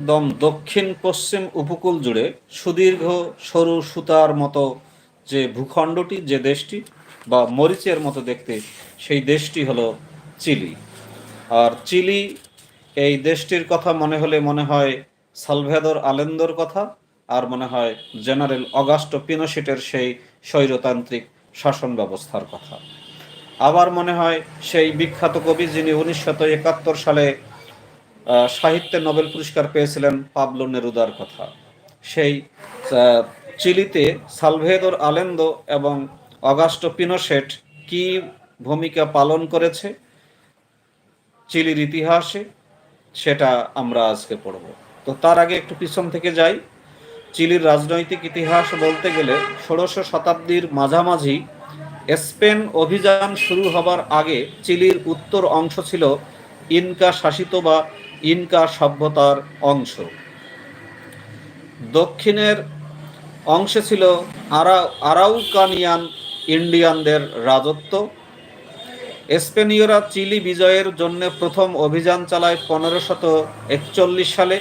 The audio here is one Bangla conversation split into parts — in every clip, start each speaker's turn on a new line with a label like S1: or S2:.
S1: একদম দক্ষিণ পশ্চিম উপকূল জুড়ে সুদীর্ঘ সরু সুতার মতো যে ভূখণ্ডটি, যে দেশটি বা মরিচের মতো দেখতে, সেই দেশটি হলো চিলি। আর চিলি এই দেশটির কথা মনে হলে মনে হয় সালভেদর আলেন্দোর কথা, আর মনে হয় জেনারেল অগাস্টো পিনোশিটের সেই স্বৈরতান্ত্রিক শাসন ব্যবস্থার কথা। আবার মনে হয় সেই বিখ্যাত কবি যিনি উনিশশত একাত্তর সালে সাহিত্যে নোবেল পুরস্কার পেয়েছিলেন পাবলো নেরুদার কথা। সেই চিলিতে সালভেদর আলেন্দো এবং অগাস্টো পিনোশেট কি ভূমিকা পালন করেছে চিলির ইতিহাসে, সেটা আমরা আজকে পড়ব। তো তার আগে একটু পিছন থেকে যাই। চিলির রাজনৈতিক ইতিহাস বলতে গেলে ষোড়শ শতাব্দীর মাঝামাঝি স্পেন অভিযান শুরু হবার আগে চিলির উত্তর অংশ ছিল ইনকা শাসিত বা ইনকা সভ্যতার অংশ। দক্ষিণের অংশে ছিল আরা, আরাউকানিয়ান ইন্ডিয়ানদের রাজত্ব। স্পেনীয়রা চিলি বিজয়ের জন্য প্রথম অভিযান চালায় পনেরোশত একচল্লিশ সালে।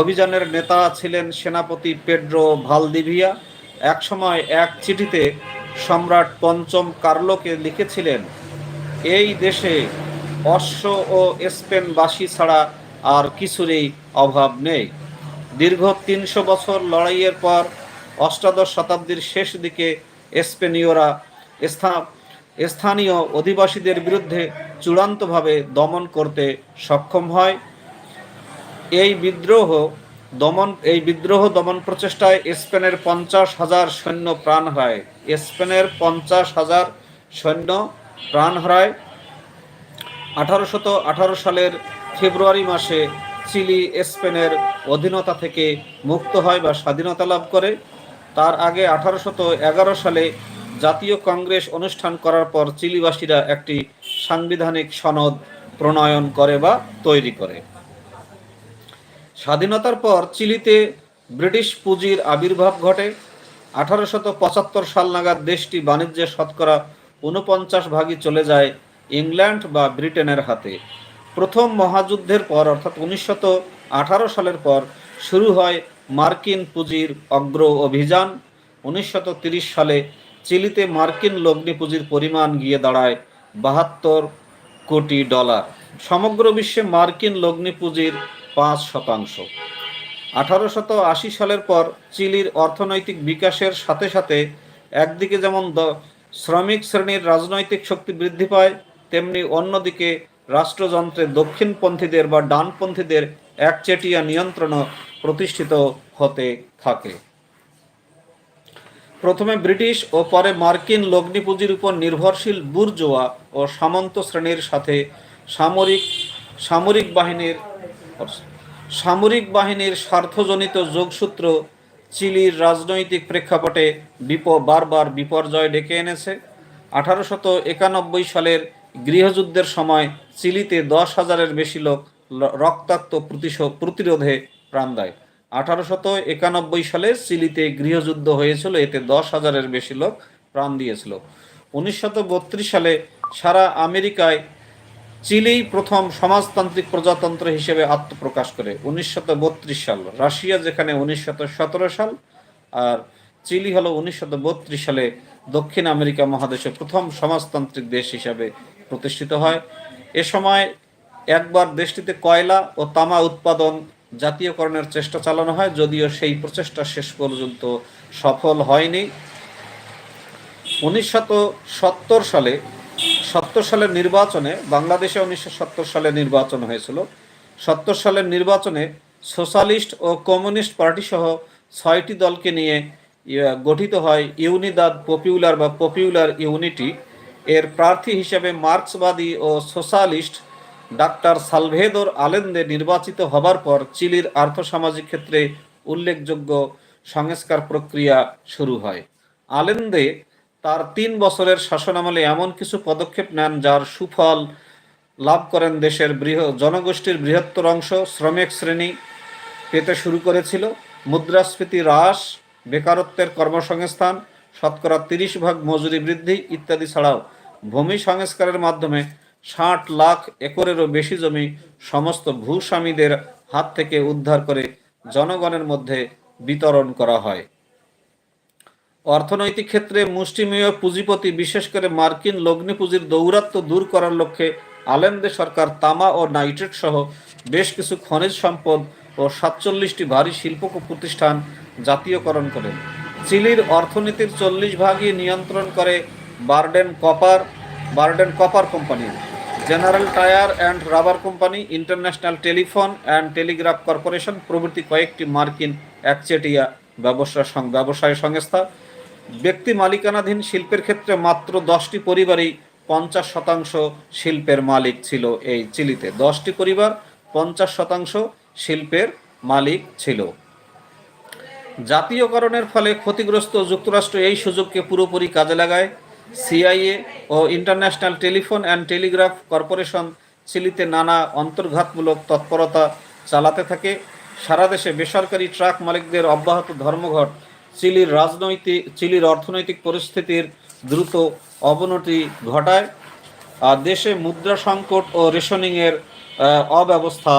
S1: অভিযানের নেতা ছিলেন সেনাপতি পেড্রো ভালদিভিয়া। একসময় এক চিঠিতে সম্রাট পঞ্চম কার্লোকে লিখেছিলেন, এই দেশে অশ্ব ও স্পেনবাসী ছাড়া আর কিছুরই অভাব নেই। দীর্ঘ তিনশো বছর লড়াইয়ের পর অষ্টাদশ শতাব্দীর শেষ দিকে স্পেনীয়রা স্থান, স্থানীয় অধিবাসীদের বিরুদ্ধে চূড়ান্তভাবে দমন করতে সক্ষম হয়। এই বিদ্রোহ দমন, এই বিদ্রোহ দমন প্রচেষ্টায় স্পেনের পঞ্চাশ হাজার সৈন্য প্রাণ হারায়। স্পেনের পঞ্চাশ হাজার সৈন্য প্রাণ হারায়। আঠারোশত আঠারো সালের ফেব্রুয়ারি মাসে চিলি, স্পেনের অধীনতা থেকে মুক্ত হয় বা স্বাধীনতা লাভ করে। তার আগে আঠারোশত এগারো সালে জাতীয় কংগ্রেস অনুষ্ঠান করার পর চিলিবাসীরা একটি সাংবিধানিক সনদ প্রণয়ন করে বা তৈরি করে। স্বাধীনতার পর চিলিতে ব্রিটিশ পুঁজির আবির্ভাব ঘটে। আঠারোশত পঁচাত্তর সাল নাগাদ দেশটি বাণিজ্যে শতকরা উনপঞ্চাশ ভাগই চলে যায় ইংল্যান্ড বা ব্রিটেনের হাতে। প্রথম মহাযুদ্ধের পর, অর্থাৎ উনিশশত আঠারো সালের পর, শুরু হয় মার্কিন পুঁজির অগ্র অভিযান। উনিশশত সালে চিলিতে মার্কিন লগ্নি পুঁজির পরিমাণ গিয়ে দাঁড়ায় বাহাত্তর কোটি ডলার। সমগ্র বিশ্বে মার্কিন লগ্নি পুঁজির পাঁচ শতাংশ। আঠারোশত আশি সালের পর, চিলির অর্থনৈতিক বিকাশের সাথে সাথে একদিকে যেমন শ্রমিক শ্রেণির রাজনৈতিক শক্তি বৃদ্ধি পায় তেমনি অন্যদিকে রাষ্ট্রযন্ত্রে দক্ষিণপন্থীদের বা ডানপন্থীদের একচেটিয়া নিয়ন্ত্রণও প্রতিষ্ঠিত হতে থাকে। প্রথমে ব্রিটিশ ও পরে মার্কিন লগ্নি পুঁজির উপর নির্ভরশীল বুর্জোয়া ও সামন্ত শ্রেণির সাথে সামরিক সামরিক বাহিনীর সামরিক বাহিনীর স্বার্থজনিত যোগসূত্র চিলির রাজনৈতিক প্রেক্ষাপটে বিপ বারবার বিপর্যয় ডেকে এনেছে। আঠারোশত একানব্বই সালের গৃহযুদ্ধের সময় চিলিতে দশ হাজারের বেশি লোক রক্তাক্ত প্রতিশো- প্রতিরোধে প্রাণ দেয়। আঠারোশত একানব্বই সালে চিলিতে গৃহযুদ্ধ হয়েছিল, এতে দশ হাজারের বেশি লোক প্রাণ দিয়েছিল। উনিশশত সালে সারা আমেরিকায় চিলি প্রথম সমাজতান্ত্রিক প্রজাতন্ত্র হিসেবে আত্মপ্রকাশ করে। উনিশশত সাল, রাশিয়া যেখানে উনিশশত সাল, আর চিলি হলো উনিশশত সালে দক্ষিণ আমেরিকা মহাদেশে প্রথম সমাজতান্ত্রিক দেশ হিসাবে প্রতিষ্ঠিত হয়। এ সময় একবার দেশটিতে কয়লা ও তামা উৎপাদন জাতীয়করণের চেষ্টা চালানো হয়, যদিও সেই প্রচেষ্টা শেষ পর্যন্ত সফল হয়নি। উনিশশো সত্তর সালে, সত্তর সালের নির্বাচনে, বাংলাদেশে উনিশশো সত্তর সালে নির্বাচন হয়েছিল। সত্তর সালের নির্বাচনে সোশ্যালিস্ট ও কমিউনিস্ট পার্টি সহ ছয়টি দলকে নিয়ে গঠিত হয় ইউনিদাদ পপুলার বা পপুলার ইউনিটি। এর প্রার্থী হিসেবে মার্ক্সবাদী ও সোশ্যালিস্ট ডাক্তার সালভেদর আলেন্দে নির্বাচিত হবার পর চিলির আর্থসামাজিক ক্ষেত্রে উল্লেখযোগ্য সংস্কার প্রক্রিয়া শুরু হয়। আলেন্দে তার তিন বছরের শাসনামলে এমন কিছু পদক্ষেপ নেন যার সুফল লাভ করেন দেশের বৃহৎ জনগোষ্ঠীর বৃহত্তর অংশ, শ্রমিক শ্রেণি পেতে শুরু করেছিল। মুদ্রাস্ফীতি হ্রাস, বেকারত্বের কর্মসংস্থান, শতকরা তিরিশ ভাগ মজুরি বৃদ্ধি ইত্যাদি ছাড়াও ভূমি সংস্কারের মাধ্যমে ষাট লাখ একরেরও বেশি জমি সমস্ত ভূস্বামীদের হাত থেকে উদ্ধার করে জনগণের মধ্যে বিতরণ করা হয়। অর্থনৈতিক ক্ষেত্রে মুষ্টিমেয় পুঁজিপতি, বিশেষ করে মার্কিন লগ্নি পুঁজির দৌরাত্ম দূর করার লক্ষ্যে আলেন্দে সরকার তামা ও নাইট্রেট সহ বেশ কিছু খনিজ সম্পদ ও সাতচল্লিশটি ভারী শিল্প প্রতিষ্ঠান জাতীয়করণ করেন। চিলির অর্থনীতির চল্লিশ ভাগই নিয়ন্ত্রণ করে Braden Copper Braden Copper company General Tire and Rubber company, International Telephone and Telegraph Corporation প্রভৃতি কয়েকটি মার্কিন একচেটিয়া ব্যবসা ব্যবসায় সংস্থা। ব্যক্তি মালিকানাধীন শিল্পের ক্ষেত্রে মাত্র দশটি পরিবারই পঞ্চাশ শতাংশ শিল্পের মালিক ছিল এই চিলিতে। দশটি পরিবার পঞ্চাশ শতাংশ শিল্পের মালিক ছিল। জাতীয়করণের ফলে ক্ষতিগ্রস্ত যুক্তরাষ্ট্র এই সুযোগকে পুরোপুরি কাজে লাগায়। CIA O International Telephone and Telegraph Corporation চিলিতে নানা অন্তর্ঘাতমূলক তৎপরতা চালাতে থাকে। সারা দেশে বেসরকারি ট্রাক মালিকদের অব্যাহত ধর্মঘট চিলির রাজনৈতিক চিলির অর্থনৈতিক পরিস্থিতির দ্রুত অবনতি ঘটায়। আর দেশে মুদ্রা সংকট ও রেশনিংয়ের অব্যবস্থা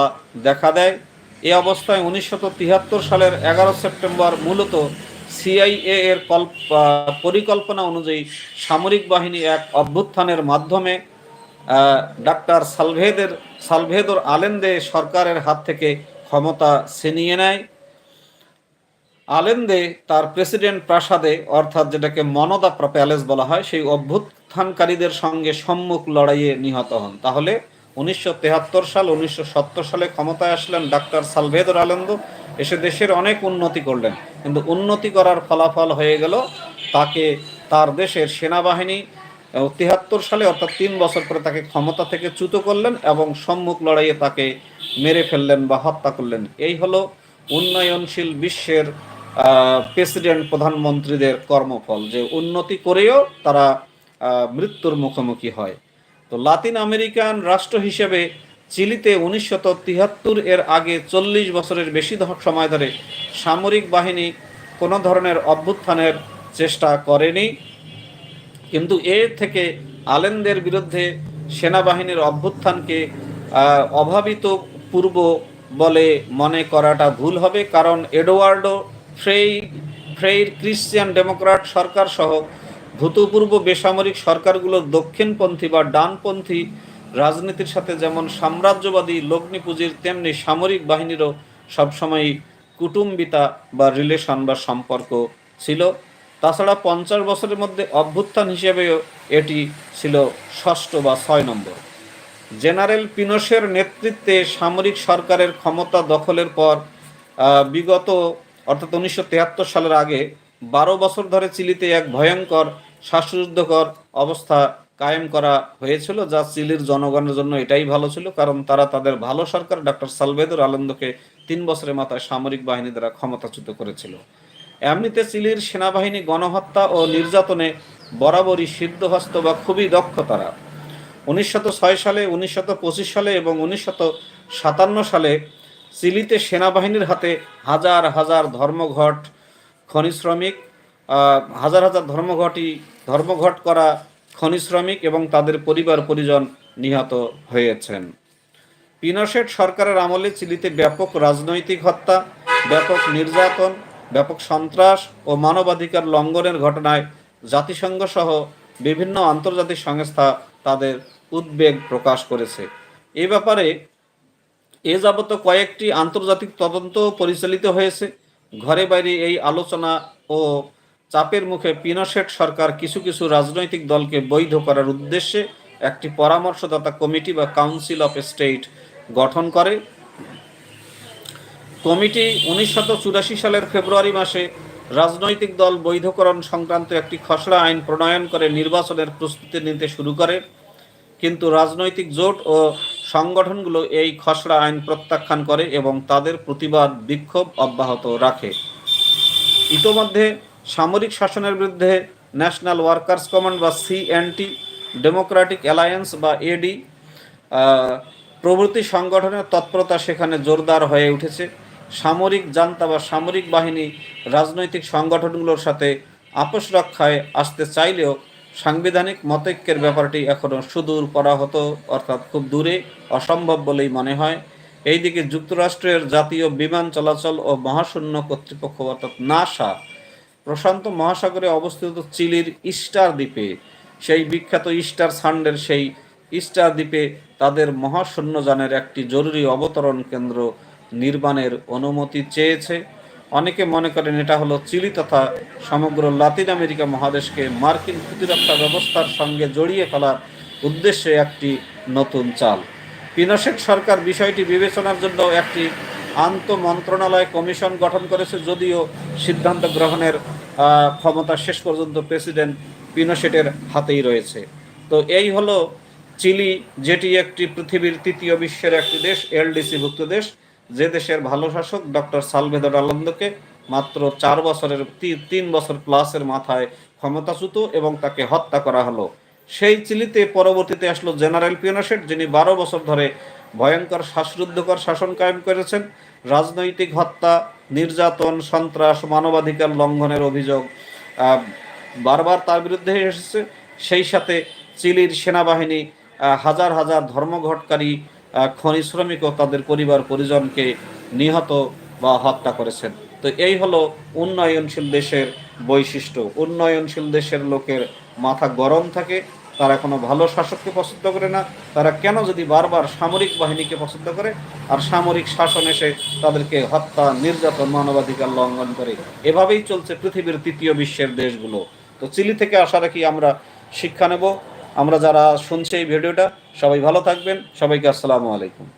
S1: দেখা দেয়। এ অবস্থায় উনিশশো তিয়াত্তর সালের এগারো সেপ্টেম্বর মূলত সিআইএ এর কল্প পরিকল্পনা অনুযায়ী সামরিক বাহিনী এক অভ্যুত্থানের মাধ্যমে ডাক্তার সালভেদের, সালভেদর আলেন্দে সরকারের হাত থেকে ক্ষমতা ছিনিয়ে নেয়। আলেন্দে তার প্রেসিডেন্ট প্রাসাদে, অর্থাৎ যেটাকে মনদা প্যালেস বলা হয়, সেই অভ্যুত্থানকারীদের সঙ্গে সম্মুখ লড়াইয়ে নিহত হন। তাহলে উনিশশো সাল, উনিশশো সত্তর সালে ক্ষমতায় আসলেন ডাক্তার সালভেদর আলেন্দ। এসে দেশের অনেক উন্নতি করলেন। কিন্তু উন্নতি করার ফলাফল হয়ে গেল। তাকে তার দেশের সেনাবাহিনী তিহাত্তর সালে অর্থাৎ তিন বছর পরে তাকে ক্ষমতা থেকে চ্যুত করলেন এবং সম্মুখ লড়াইয়ে তাকে মেরে ফেললেন বা হত্যা করলেন। এই হলো উন্নয়নশীল বিশ্বের প্রেসিডেন্ট প্রধানমন্ত্রীদের কর্মফল, যে উন্নতি করেও তারা মৃত্যুর মুখোমুখি হয়। তো লাতিন আমেরিকান রাষ্ট্র হিসেবে চিলিতে উনিশশত তিহাত্তর এর আগে চল্লিশ বছরের বেশি সময় ধরে সামরিক বাহিনী কোনো ধরনের অভ্যুত্থানের চেষ্টা করেনি। কিন্তু এ থেকে আলেনদের বিরুদ্ধে সেনাবাহিনীর অভ্যুত্থানকে অভাবিত পূর্ব বলে মনে করাটা ভুল হবে। কারণ এডওয়ার্ডো, ফ্রেই, ফ্রেইর ক্রিশ্চিয়ান ডেমোক্রাট সরকার সহ ভূতপূর্ব বেসামরিক সরকারগুলোর দক্ষিণপন্থী বা ডানপন্থী রাজনীতির সাথে যেমন সাম্রাজ্যবাদী লগ্নি পুঁজির তেমনি সামরিক বাহিনীরও সবসময় কুটুম্বিতা বা রিলেশন বা সম্পর্ক ছিল। তাছাড়া পঞ্চাশ বছরের মধ্যে অভ্যুত্থান হিসেবেও এটি ছিল ষষ্ঠ বা ছয় নম্বর। জেনারেল পিনোশের নেতৃত্বে সামরিক সরকারের ক্ষমতা দখলের পর বিগত, অর্থাৎ উনিশশো সালের আগে বারো বছর ধরে চিলিতে এক ভয়ঙ্কর শ্বাসরুদ্ধকর অবস্থা কায়েম করা হয়েছিল, যা চিলির জনগণের জন্য এটাই ভালো ছিল, কারণ তারা তাদের ভালো সরকার ডক্টর সালভেদর আলন্দকে তিন বছরের মাথায় সামরিক বাহিনী দ্বারা ক্ষমতাচ্যুত করেছিল। এমনিতে চিলির সেনাবাহিনী গণহত্যা ও নির্যাতনে বরাবরই সিদ্ধহস্ত বা খুবই দক্ষ তারা। উনিশশত সালে উনিশশত সালে এবং উনিশশত সালে চিলিতে সেনাবাহিনীর হাতে হাজার হাজার ধর্মঘট খনি শ্রমিক হাজার হাজার ধর্মঘটই ধর্মঘট করা খনি শ্রমিক এবং তাদের পরিবার পরিজন নিহত হয়েছেন। পিনোশেট সরকারের আমলে চিলিতে ব্যাপক রাজনৈতিক হত্যা, ব্যাপক নির্যাতন, ব্যাপক সন্ত্রাস ও মানবাধিকার লঙ্ঘনের ঘটনায় জাতিসংঘ সহ বিভিন্ন আন্তর্জাতিক সংস্থা তাদের উদ্বেগ প্রকাশ করেছে। এ ব্যাপারে এ যাবত কয়েকটি আন্তর্জাতিক তদন্ত পরিচালিত হয়েছে। ঘরে বাইরে এই আলোচনা ও চাপের মুখে পিনোশেট সরকার কিছু কিছু রাজনৈতিক দলকে বৈধ করার উদ্দেশ্যে একটি পরামর্শদাতা কমিটি বা কাউন্সিল অফ স্টেট গঠন করে। কমিটি উনিশশো চুরাশি সালের ফেব্রুয়ারি মাসে রাজনৈতিক দল বৈধকরণ সংক্রান্ত একটি খসড়া আইন প্রণয়ন করে নির্বাচনের প্রস্তুতি নিতে শুরু করে। কিন্তু রাজনৈতিক জোট ও সংগঠনগুলো এই খসড়া আইন প্রত্যাখ্যান করে এবং তাদের প্রতিবাদ বিক্ষোভ অব্যাহত রাখে। ইতোমধ্যে সামরিক শাসনের বিরুদ্ধে ন্যাশনাল ওয়ার্কার্স কমান্ড বা সিএনটি ডেমোক্রেটিক অ্যালায়েন্স বা এডি প্রভৃতি সংগঠনের তৎপরতা সেখানে জোরদার হয়ে উঠেছে। সামরিক জান্তা বা সামরিক বাহিনী রাজনৈতিক সংগঠনগুলোর সাথে আপোষ রক্ষায় আসতে চাইলেও সাংবিধানিক মতৈক্যের ব্যাপারটি এখনও সুদূর করা পরাহত, অর্থাৎ খুব দূরে অসম্ভব বলেই মনে হয়। এইদিকে যুক্তরাষ্ট্রের জাতীয় বিমান চলাচল ও মহাশূন্য কর্তৃপক্ষ অর্থাৎ নাসা প্রশান্ত মহাসাগরে অবস্থিত চিলির ইস্টার দ্বীপে, সেই বিখ্যাত ইস্টার সান্ডের সেই ইস্টার দ্বীপে তাদের মহাশূন্যযানের একটি জরুরি অবতরণ কেন্দ্র নির্মাণের অনুমতি চেয়েছে। অনেকে মনে করেন এটা হলো চিলি তথা সমগ্র লাতিন আমেরিকা মহাদেশকে মার্কিন প্রতিরক্ষা ব্যবস্থার সঙ্গে জড়িয়ে ফেলার উদ্দেশ্যে একটি নতুন চাল। পিনসেট সরকার বিষয়টি বিবেচনার জন্য একটি আন্ত মন্ত্রণালয় কমিশন গঠন করেছে, যদিও সিদ্ধান্ত গ্রহণের ক্ষমতা শেষ পর্যন্ত প্রেসিডেন্ট পিনোশেটের হাতেই রয়েছে। তো এই হলো চিলি, যেটি একটি পৃথিবীর তৃতীয় বিশ্বের একটি দেশ এলডিসি ভুক্ত দেশ, যে দেশের ভালো শাসক ডক্টর সালভেদর আলন্দকে মাত্র চার বছরের তিন বছর প্লাসের মাথায় ক্ষমতাচ্যুত এবং তাকে হত্যা করা হলো। সেই চিলিতে পরবর্তীতে আসলো জেনারেল পিনোশেট, যিনি বারো বছর ধরে ভয়ঙ্কর, শ্বাসরুদ্ধকর শাসন কায়েম করেছেন। রাজনৈতিক হত্যা নির্যাতন, সন্ত্রাস, মানবাধিকার লঙ্ঘনের অভিযোগ বারবার তার বিরুদ্ধে এসেছে। সেই সাথে চিলির সেনাবাহিনী হাজার হাজার ধর্মঘটকারী খনি শ্রমিক ও তাদের পরিবার পরিজনকে নিহত বা হত্যা করেছেন। তো এই হলো উন্নয়নশীল দেশের বৈশিষ্ট্য। উন্নয়নশীল দেশের লোকের মাথা গরম থাকে। তারা কোনো ভালো শাসককে পছন্দ করে না। তারা কেন যদি বারবার সামরিক বাহিনীকে পছন্দ করে, আর সামরিক শাসন এসে তাদেরকে হত্যা, নির্যাতন, মানবাধিকার লঙ্ঘন করে? এভাবেই চলছে পৃথিবীর তৃতীয় বিশ্বের দেশগুলো। তো চিলি থেকে আশা রাখি আমরা শিক্ষা নেব। আমরা যারা শুনছি এই ভিডিওটা, সবাই ভালো থাকবেন। সবাইকে আসসালামু আলাইকুম।